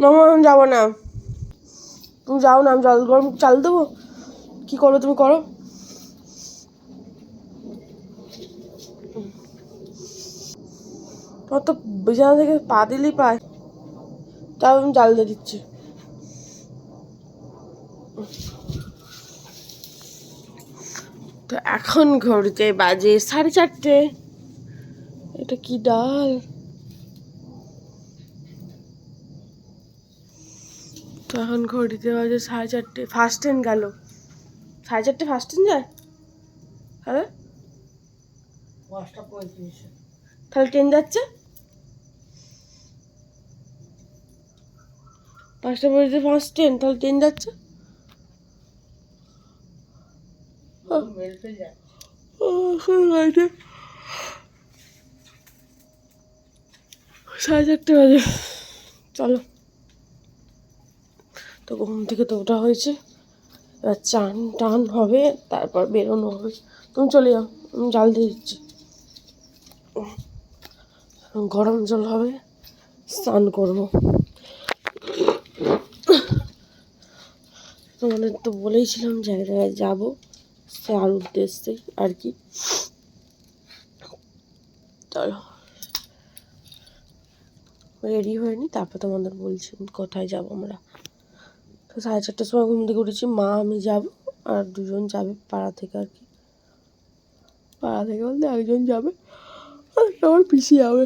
না আমি যাব না। তুমি যাও না, আমি জল গরম চাল দেবো। কি করো তুমি করো। তোমার তো বিছানা থেকে পা দিলেই পায়। তাও আমি জাল দিয়ে দিচ্ছি। তো এখন ঘড়িতে বাজে সাড়ে চারটে। এটা কি ডাল? তো এখন ঘড়িতে বাজে সাড়ে চারটে ফার্স্ট ট্রেন গেল। সাড়ে চারটে ফার্স্ট ট্রেন যায়? হ্যাঁ? পঁয়ত্রিশ তাহলে ট্রেন যাচ্ছে? পাঁচটা পর্যন্ত ফার্স্ট ট্রেন তাহলে ট্রেন যাচ্ছে? সাড়ে চারটে বাজে। চলো। তো ঘুম থেকে তো ওটা হয়েছে। এবার চান টান হবে, তারপর বেরোনো হবে। তুমি চলে যাও, আমি জাল দিয়ে দিচ্ছি। গরম জল হবে, স্নান করব। তোমাদের তো বলেইছিলাম জায়গায় জায়গায় যাব, সে আর উদ্দেশ্যে আর কি। চলো। রেডি হয়নি তারপর তোমাদের বলছি কোথায় যাব আমরা। তো সাড়ে চারটার সময় ঘুম থেকে উঠেছি, মা, আমি যাব আর দুজন যাবে পাড়া থেকে আর কি। পাড়া থেকে বলতে একজন যাবে আর আমার পিসি যাবে।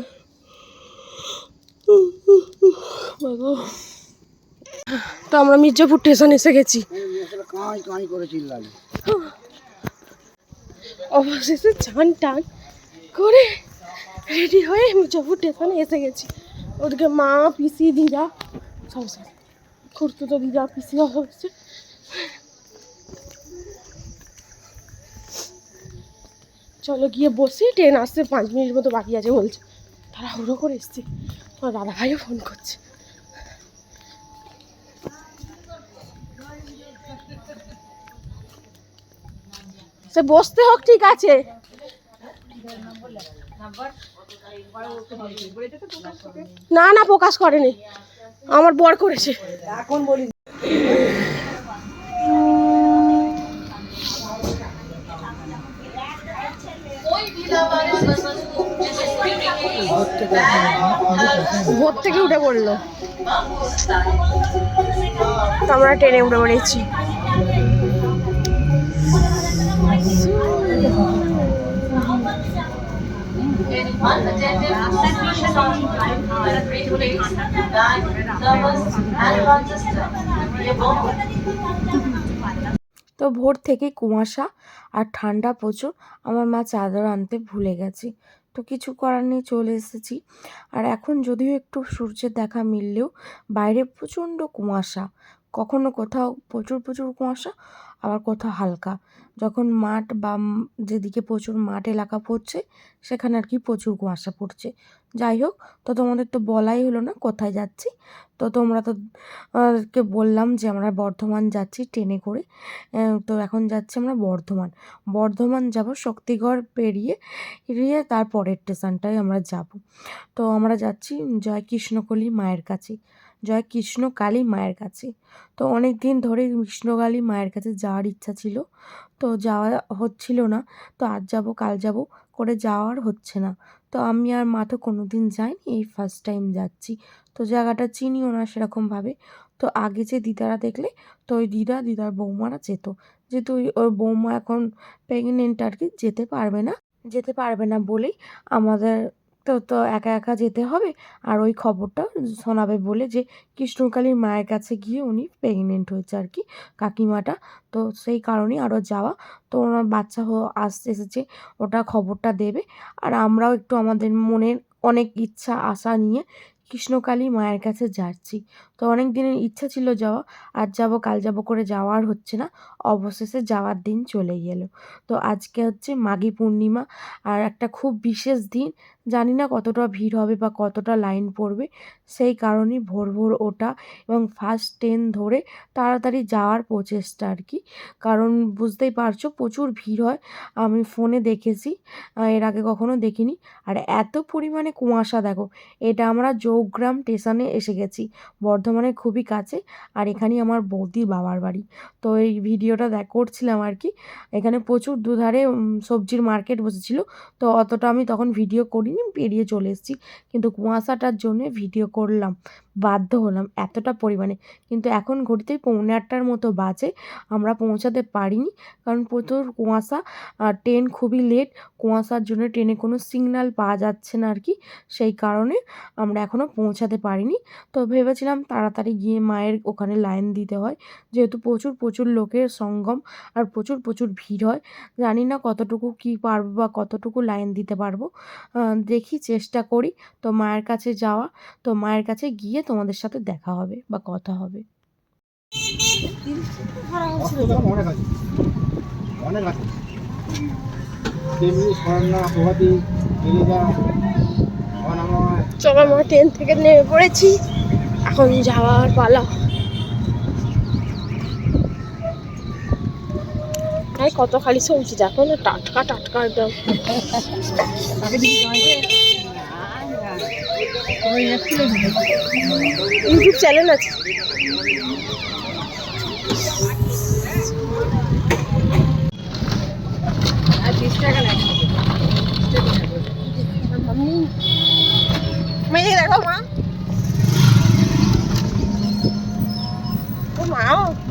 তো আমরা মির্জাপুর স্টেশন এসে গেছি। অবশেষে চান টান করে রেডি হয়ে মির্জাপুর স্টেশনে এসে গেছি। ওদিকে মা, পিসি, দিদা, সব করতো তো দিদা পিসি হচ্ছে চলো গিয়ে বসি ট্রেন আসতে পাঁচ মিনিট মতো বাকি আছে বলছে। তারা হুড়ো করে এসছি, আমার দাদা ভাইও ফোন করছে। সে বসতে হোক, ঠিক আছে। না না, প্রকাশ করেনি। আমার বর করেছে। এখন বলি ভোর থেকে উঠে পড়ল। তো আমরা ট্রেনে উঠে পড়েছি। তো ভোর থেকে কুয়াশা আর ঠান্ডা প্রচুর। আমার মা চাদর আনতে ভুলে গেছে। তো কিছু করার নেই, চলে এসেছি। আর এখন যদিও একটু সূর্যের দেখা মিললেও বাইরে প্রচণ্ড কুয়াশা। কখনো কোথাও প্রচুর প্রচুর কুয়াশা, আবার কোথাও হালকা। যখন মাঠ বা যেদিকে প্রচুর মাঠ এলাকা পড়ছে, সেখানে আর কি প্রচুর কুয়াশা পড়ছে। যাই হোক, তো তোমাদের তো বলাই হলো না কোথায় যাচ্ছি। তো তোমরা তো কে বললাম যে আমরা বর্ধমান যাচ্ছি ট্রেনে করে। তো এখন যাচ্ছি আমরা বর্ধমান। বর্ধমান যাব শক্তিগড় পেরিয়ে পেরিয়ে তার পরের স্টেশনটায় আমরা যাব। তো আমরা যাচ্ছি জয় কৃষ্ণকলি মায়ের কাছে। জয় কৃষ্ণকালী মায়ের কাছে। তো অনেক দিন ধরে কৃষ্ণকালী মায়ের কাছে যাওয়ার ইচ্ছা ছিল। তো যাওয়া হচ্ছিল না। তো আজ যাব, কাল যাব, করে যাওয়ার হচ্ছে না। তো আমি আর মা তো কোনো দিন যাইনি, এই ফার্স্ট টাইম যাচ্ছি। তো জায়গাটা চিনিও না সেরকমভাবে তো আগে যে দিদারা দেখলে, তো ওই দিদা, দিদার বৌমারা যেত। যেহেতু ওর বৌমা এখন প্রেগনেন্ট আর কি, যেতে পারবে না, যেতে পারবে না বলেই আমাদের তো তো একা একা যেতে হবে। আর ওই খবরটা শোনাবে বলে যে কৃষ্ণকালীর মায়ের কাছে গিয়ে উনি প্রেগনেন্ট হয়েছে আর কি কাকিমাটা। তো সেই কারণেই আরও যাওয়া। তো ওনার বাচ্চা আসতে এসেছে, ওটা খবরটা দেবে। আর আমরাও একটু আমাদের মনের অনেক ইচ্ছা, আশা নিয়ে কৃষ্ণকালী মায়ের কাছে যাচ্ছি। তো অনেক দিনের ইচ্ছা ছিল যাওয়া। আজ যাব, কাল যাব করে যাওয়ার হচ্ছে না। অবশেষে যাওয়ার দিন চলে গেল। তো আজকে হচ্ছে মাঘী পূর্ণিমা। আর একটা খুব বিশেষ দিন। জানি না কতটা ভিড় হবে বা কতটা লাইন পড়বে। সেই কারণেই ভোর ভোর ওঠা এবং ফার্স্ট ট্রেন ধরে তাড়াতাড়ি যাওয়ার প্রচেষ্টা আর কি। কারণ বুঝতেই পারছ প্রচুর ভিড় হয়। আমি ফোনে দেখেছি এর আগে কখনো দেখিনি। আর এত পরিমাণে কুয়াশা দেখো, এটা আমরা জৌগ্রাম স্টেশনে এসে গেছি। বর্ধমানের খুবই কাছে আর এখানেই আমার বৌদির বাবার বাড়ি। তো এই ভিডিওটা দেখ, করছিলাম আর কি। এখানে প্রচুর দুধারে সবজির মার্কেট বসেছিল। তো অতটা আমি তখন ভিডিও করিনি পেরিয়ে চলে এসেছি। কিন্তু কুয়াশাটার জন্য ভিডিও করলাম। বাধ্য হলাম এতটা পরিমাণে। কিন্তু এখন ঘড়িতে পৌনে আটটার মতো বাজে, আমরা পৌঁছাতে পারিনি। কারণ প্রচুর কুয়াশা, আর ট্রেন খুবই লেট কুয়াশার জন্য ট্রেনে কোনো সিগন্যাল পাওয়া যাচ্ছে না আর কি সেই কারণে আমরা এখনও পৌঁছাতে পারিনি। তো ভেবেছিলাম তাড়াতাড়ি গিয়ে মায়ের ওখানে লাইন দিতে হয়। যেহেতু প্রচুর প্রচুর লোকের সঙ্গম, আর প্রচুর প্রচুর ভিড় হয়, জানি না কতটুকু কি পারব বা কতটুকু লাইন দিতে পারব। দেখি চেষ্টা করি। তো মায়ের কাছে যাওয়া, তো মায়ের কাছে গিয়ে তোমাদের সাথে দেখা হবে বা কথা হবে। অনেক আছে চলো আমরা ট্রেন থেকে নেমে পড়েছি। এখন যাওয়ার পালা। এই কত খালি সবজি দেখো না টাটকা টাটকা একদম। ইউটিউব চ্যানেল আছে। মেয়ে দেখো মা। ও মা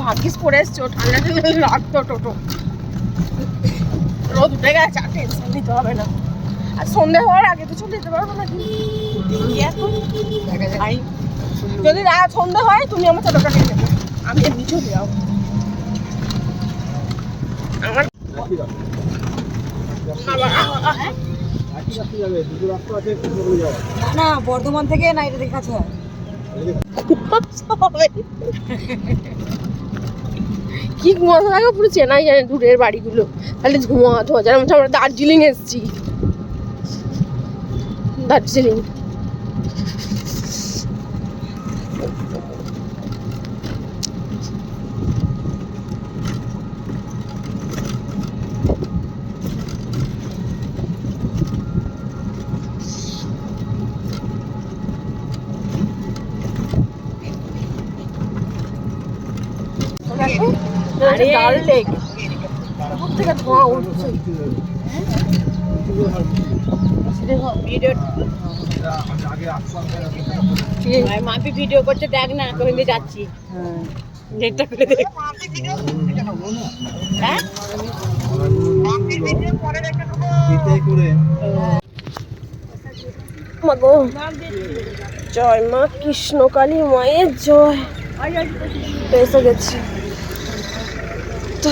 ভাগ্যিস পরে এসছো ঠান্ডা ঠান্ডা লাগতো টোটো। রোদ উঠে গেছে আর টেনশন নিতে হবে না। আর সন্ধে হওয়ার আগে তো চলে যেতে পারব নাকি এখন। যদি রাত সন্ধে হয় তুমি আমার ছোটটা নিয়ে নেবে আমি এমনি চলে যাব। আমার যাবে আছে না বর্ধমান থেকে না এটা দেখে কাছে হবে। কি কুয়াশা থাকে পুরো চেনাই জানে দূরের বাড়িগুলো। তাহলে ধোঁয়া ধোঁয়া যেন আমরা দার্জিলিং এসেছি। দার্জিলিং আরে ডাল লেক উপর থেকে ধোঁয়া উঠছে আগে আসলাম মাপি ভিডিও করছে, দেখ না কোহিন্দে যাচ্ছি। নেটটা খুলে দেখ। হ্যাঁ? জয় মা, কৃষ্ণকালী মায়ের জয়। এসে গেছি তো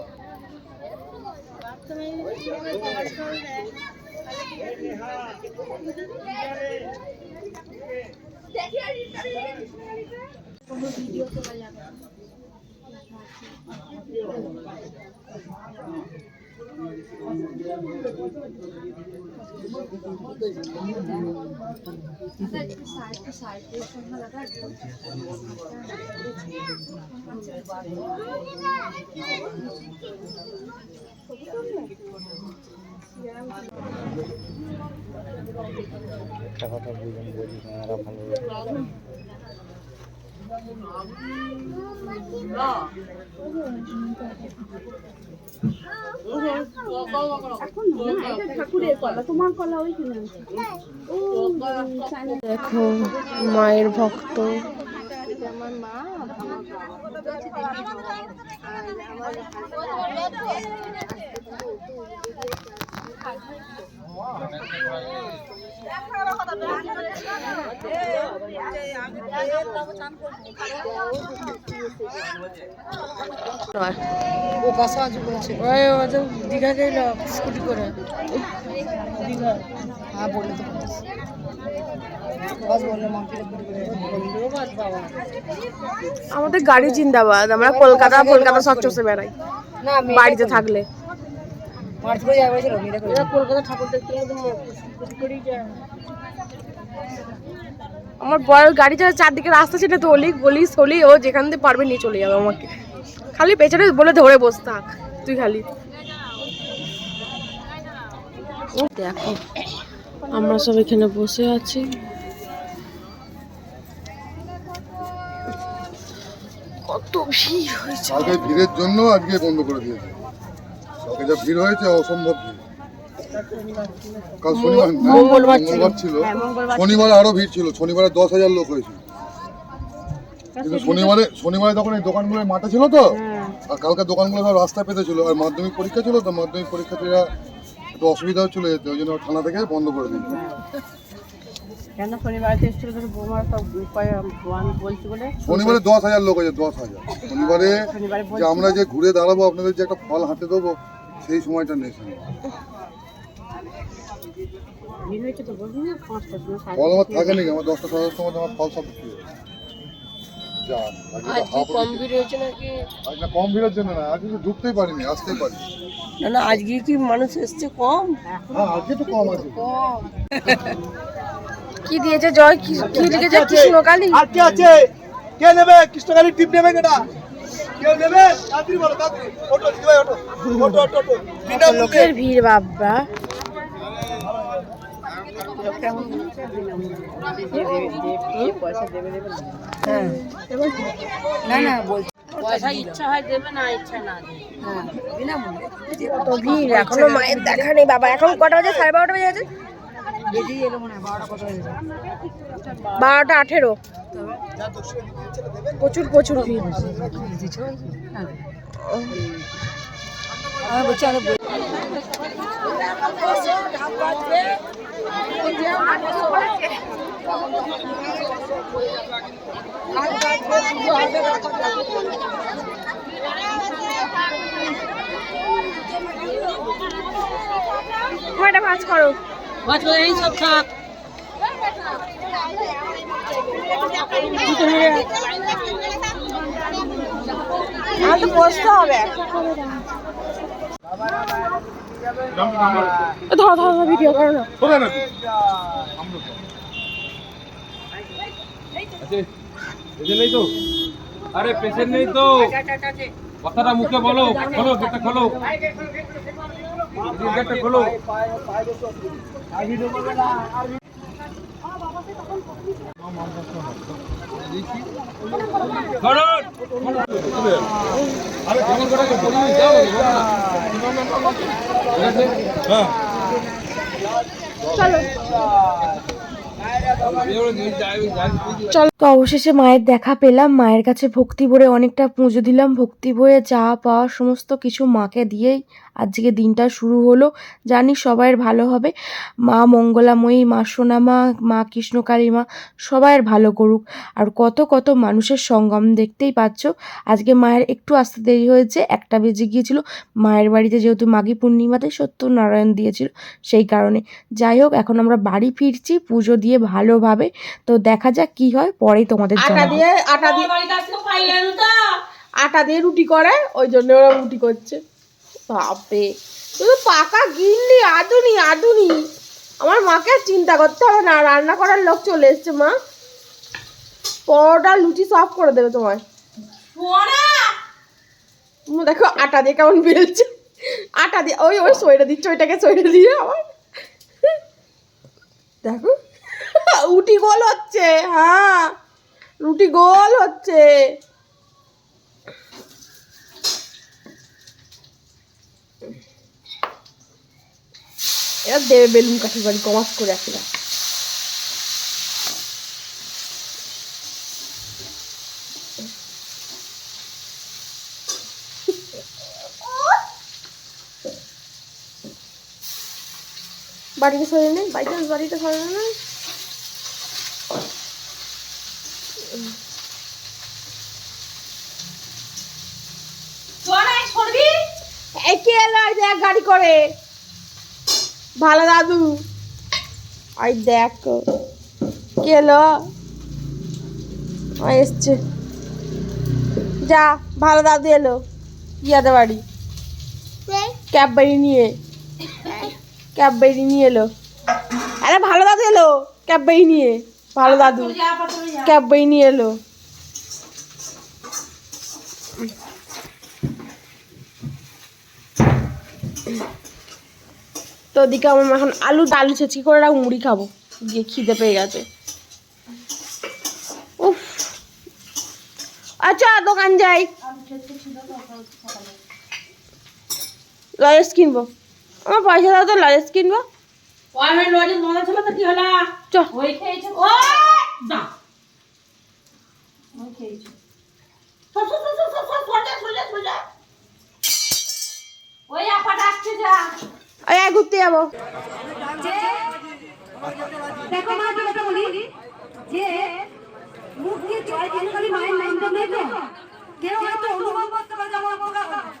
আমরা রয়েছি একটা কথা বুঝুন বলি ভালো দেখো মায়ের ভক্ত। ও কাছে আজ বলছে। ওই ও দীঘা গেল স্কুটি করে। দীঘা হ্যাঁ বলে তো বাস বললে মাকে ধন্যবাদ বাবা আমাদের গাড়ি জিন্দাবাদ আমরা কলকাতা কলকাতা সব চষে বেড়াই। বাড়িতে থাকলে। আমার বড় গাড়ি ছাড়া চারদিকে রাস্তা ছিল তো অলি গলি সলি ও যেখান দিয়ে পারবে নিয়ে চলে যাবে আমাকে। খালি পেছনে বলে ধরে বস থাক তুই খালি। ও দেখো আমরা সব এখানে বসে আছি। ভিড় হয়েছে। কালকে ভিড়ের জন্য আজকে বন্ধ করে দিয়েছে। কালকে যা ভিড় হয়েছে অসম্ভব ভিড়। কাল শনিবার মঙ্গলবার ছিল। মঙ্গলবার ছিল। শনিবার আরও ভিড় ছিল। শনিবারে দশ হাজার লোক হয়েছিল কিন্তু শনিবারে শনিবারে তখন এই দোকানগুলো মাঠে ছিল তো? আর কালকে দোকানগুলো সব রাস্তায় পেতে ছিল। আর মাধ্যমিক পরীক্ষা ছিল তো মাধ্যমিক পরীক্ষার্থীরা একটু অসুবিধা হচ্ছিল যেতে ওই জন্য থানা থেকে বন্ধ করে দিয়েছে। কেন শনিবার এসেছিল তোর বৌমার সব বলছি বলে। শনিবারে দশ হাজার লোক হয়েছে দশ হাজার। শনিবারে যে আমরা যে ঘুরে দাঁড়াবো আপনাদের যে একটা ফল হাতে দেবো সেই সময়টা নেই ফল আমার থাকে নাকি? আমার দশটা সাড়ে দশটার মধ্যে আমার ফল সব বিক্রি। ভিড় হয়েছে নাকি? কম না আজকে তো ঢুকতেই পারিনি আসতেই পারি না না আজকে কি মানুষ এসছে কম? হ্যাঁ আজকে তো কম আছে। কি দিয়েছে জয়? কি কি লিখেছে? কৃষ্ণকালী? আর কে আছে? কে নেবে? কৃষ্ণকালী টিপ নেবে কেটা লোকের ভিড় বাবা। পয়সা দেবে দেবে না না বলছি। পয়সা ইচ্ছা হয় দেবে না ইচ্ছা না দেবে। হ্যাঁ ভিড় এখনও মায়ের দেখা নেই বাবা। এখন কটা বাজে? সাড়ে বারোটা বাজে আছে বেরিয়ে এলো মনে হয় বারোটা হয়ে আঠেরো। প্রচুর প্রচুর ভিড়। ভাজ করো? বাদ করে এই সব থাক তো বসতে হবে। ধরো ধরো ধরো ভিডিও করো না। নেই তো? আরে পেশেন্ট নেই তো। কথাটা মুখে বলো খোলো গেটটা খোলো। গেটটা তো অবশেষে মায়ের দেখা পেলাম। মায়ের কাছে ভক্তি ভরে অনেকটা পুজো দিলাম। ভক্তি ভরে চা পাওয়া সমস্ত কিছু মাকে দিয়েই আজকে দিনটা শুরু হলো। জানি সবাইয়ের ভালো হবে। মা মঙ্গলাময়ী মা সোনামা মা কৃষ্ণকালী মা সবাইয়ের ভালো করুক। আর কত কত মানুষের সঙ্গম দেখতেই পাচ্ছ আজকে মায়ের একটু আসতে দেরি হয়েছে একটা বেজে গিয়েছিল। মায়ের বাড়িতে যেহেতু মাঘী পূর্ণিমাতে সত্যনারায়ণ দিয়েছিল সেই কারণে। যাই হোক এখন আমরা বাড়ি ফিরছি পুজো দিয়ে ভালোভাবে। তো দেখা যাক কি হয় পরেই তোমাদের আটা দিয়ে আটা দিয়ে আটা দিয়ে রুটি করে ওই জন্য ওরা রুটি করছে। বাপরে। শুধু পাকা গিন্নি আদুনি আদুনি। আমার মাকে চিন্তা করতে হবে না রান্না করার লোক চলে এসছে মা। পরোটা লুচি সব করে দেবে তোমার দেখো আটা দিয়ে কেমন বেলছে। আটা দিয়ে ওই ওই সইটা দিচ্ছে ওইটাকে সইটা দিয়ে আবার। দেখো রুটি গোল হচ্ছে হ্যাঁ। রুটি গোল হচ্ছে। এরা দেবে বেলুন কাঠের বাড়ি কমাস করে একটা বাড়িতে সরে নেই বাই চান্স বাড়িতে সরে না একে গাড়ি করে। ভালো দাদু। ওই দেখ। কে এলো ওই এসছে। যা ভালো দাদু এলো। ইয়াদের বাড়ি। ক্যাব বাড়ি নিয়ে। ক্যাব বাড়ি নিয়ে এলো। আরে ভালো দাদু এলো। ক্যাব বাড়ি নিয়ে। ভালো দাদু। ক্যাব বাড়ি নিয়ে এলো। তো ওদিকে আমার এখন আলু আলু ছেঁচকি করে রাখ মুড়ি খাব গিয়ে খিদে পেয়ে গেছে উফ আচ্ছা দোকান যাই লজেস কিনবো আমার পয়সা দাও তো লজেস কিনবো চ আরে ঘুরতে যাব। দেখো মা কথা বলি। যে, মুখ দিয়ে জয় দিনকালী মায়ের নামটা তো কেউ হয়তো অনুভব করতে পারে পোকা হবে।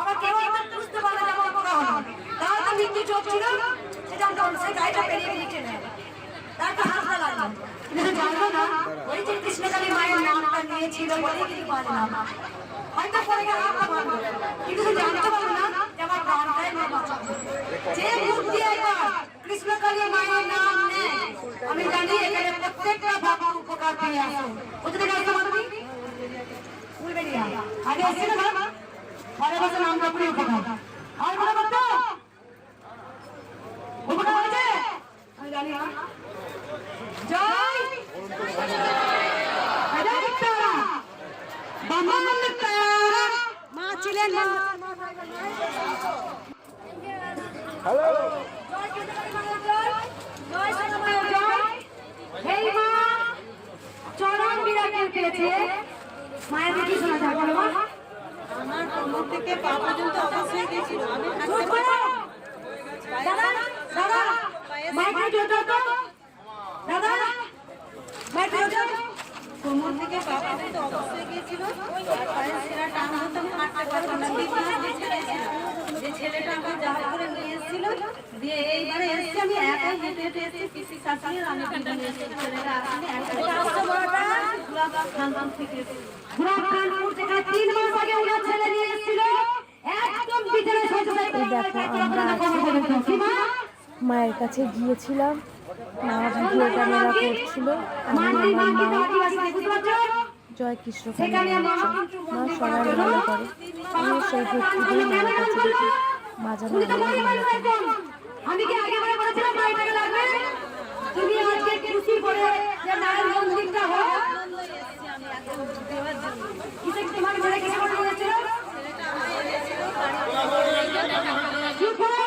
আবার কেউ হয়তো বুঝতে পারে যে আমার পোকা হবে। তার তো মৃত্যু চোখ ছিল, সেটা সেই গাড়িটা পেরিয়ে নিচে নেয় তার তো হাসা লাগল কিন্তু না, ওই যে কৃষ্ণকালী মায়ের নামটা নিয়েছিল বলেই কিন্তু পারলাম হয়তো পরে হাতটা কিন্তু জানতে পারল না আমার প্রাণটাই মা বাঁচাবে যে মুখ দিয়ে একবার কৃষ্ণকালী মায়ের নাম নেয় আমি জানি এখানে প্রত্যেকটা ভক্ত উপকার পেয়ে আসে কোথা থেকে আসতে পারবি উলবেড়িয়া আগে এসেছিল না পরে বছর নাম কাপড়ে উপকার আর কোনো করতো উপকার হয়েছে আমি জানি না জয় জয় তারা ছিলেন এই মা চরম বিরাটের পেয়েছে মায়ের কি শোনা যায় বলো মা আমার কোমর থেকে পা পর্যন্ত অবশ্যই গেছিল আমি দাদা দাদা মাইকে দাদা মাইকে কোমর থেকে পা পর্যন্ত অবশ্যই আর পায়ের সেরা টান হতাম হাঁটতে পারব না। যে ছেলেটা যে ছেলেটা আমার জাহাজ করে নিয়ে এসেছিল। দিয়ে এইবারে এসেছি আমি একাই হেঁটে হেঁটে এসেছি পিসি শাশুড়ি আমি ছেলেটা আসলে একাই খানপুর থেকে এসেছি। থেকে তিন মাস আগে ওনার ছেলে নিয়ে এসেছিল। একদম পিছনে দেখো আমরা আজকে মায়ের কাছে গিয়েছিলাম। মা ভিডিও ক্যামেরা করছিল আমি আমার মা জয় কৃষ্ণ মা সবাই ভালো করে। আমি সেই ভক্তি দিয়ে মায়ের কাছে দেখি মা যেন আমি কি আগে বলেছিলাম লাগবে? তুমি আজকে খুশি করে যে নায়ের মন্দিরটা হোক। কিসে তোমার ঘরে কিসে করে চুপ করো।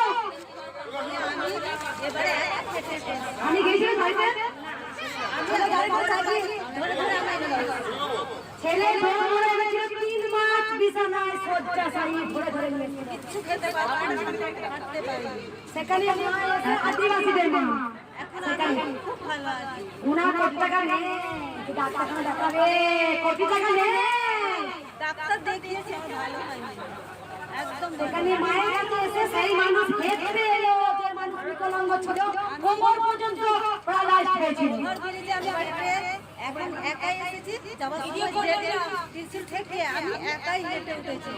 আমি বাড়িতে? ছেলে গাড়িতে চাপিয়ে ছেলে ধরে ধরে এনেছিল তিন মাস বিছানায় শয্যা শায়ী ধরে ধরে নিয়ে কিচ্ছু খেতে পারবে না সেখানে মা এসে আদিবাসীদের মা। উনার কোটি টাকা নেই? ডাক্তারখানা দেখাবে কোটি টাকা নেই? ডাক্তার দেখিয়েছে ভালো হয়নি। একদম সেখানে মায়ের কাছে এসে সেই মানুষ দেখতে এলো। যে ছিল কোমর পর্যন্ত প্যারালাইজ হয়েছিল। আমি এখন একাই এসেছি হেঁটে টিসিল থেকে আমি একাই হেঁটে উঠেছি।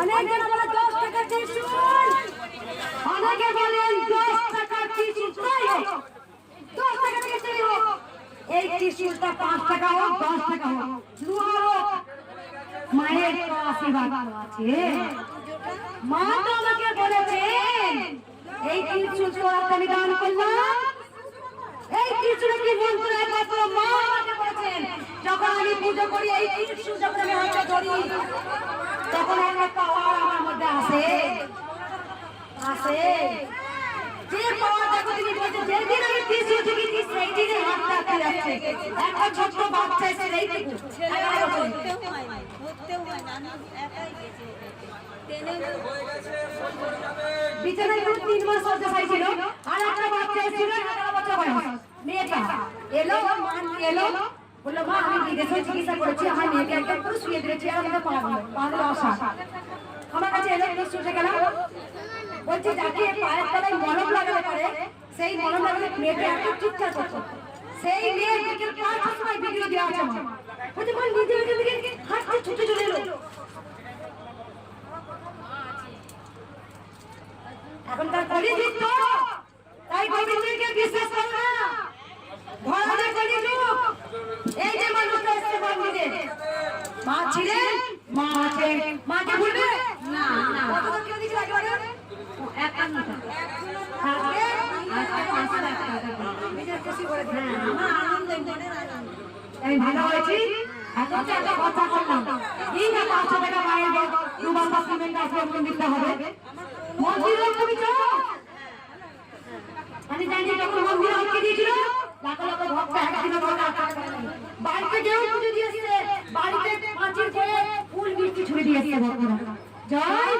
অনেক বলে দশ টাকা টিসুল অনেকে বলেন দশ টাকা টিসুল তাই হোক। দশ টাকা টিসুল হোক। এই টিসুলটা পাঁচ টাকা হোক দশ টাকা হোক। লোহা হোক মায়ের আশীর্বাদ আছে। মা তো আমাকে বলেছেন এই টিসুল তো আমি দান করলাম এই ত্রিশূলে কি একমাত্র মা আমাকে বলেছেন? যখন আমি পুজো করি এই ত্রিশূল যখন আমি হাতে ধরি তখন একটা পাওয়ার আমার মধ্যে আসে। আসে। যে পাওয়ার দেখো তুমি বলছো যেদিন আমি ত্রিশূল ঝুঁকি সেই দিনে হাতটা ফিরাচ্ছে একটা ছোট্ট বাচ্চা এসে এইটুকু। এগারো বছর। ধরতেও হয়নি ধরতেও হয়নি আমি একাই বিছানায় পুরো তিন মাস শয্যাশায়ী ছিল আর একটা বাচ্চা এসেছিল এগারো বছর বয়স মেয়েটা এলো ওর মা নিয়ে এলো বলল মা আমি বিদেশে চিকিৎসা করেছি। আমার মেয়েকে একদম পুরো শুয়ে দিয়েছি। আর আমাদের পাগল পাগল অসা আমার কাছে এলো একটু শুষে গেল বলছি যাকে পায়ের তলায় মলম লাগাতে পারে সেই মলম লাগালে মেয়েটা এত চিৎকার করতো সেই মেয়ে বিকেল পাঁচটার সময় ভিডিও দেওয়া আছে আমার। মা নিজে নিজে হাঁটতে ছুটে চলে এলো। এখন তার কলিযুগ তো। তাই গোবিন্দকে বিশ্বাস করো না। ধরা কলিযুগ। এই যে মানুষটা এসছে মন্দিরে। মা ছিলেন? মা আছে মাকে ভুলবে না না। কত কেউ দিচ্ছে একেবারে? একান্নটা আমি ভালো হয়েছি। এখন একটা কথা বললাম। এই যে পাঁচশো টাকা মায়ের দুবার বা সিমেন্ট আসবে মন্দিরটা হবে। আমি জানি যখন মন্দির হচ্ছে দিয়েছিল বাড়িতে কেউ পুজো দিয়েছে বাড়িতে পাঁচিল করে ফুল মিষ্টি ছুড়ে দিয়েছে ভক্তরা। জয়!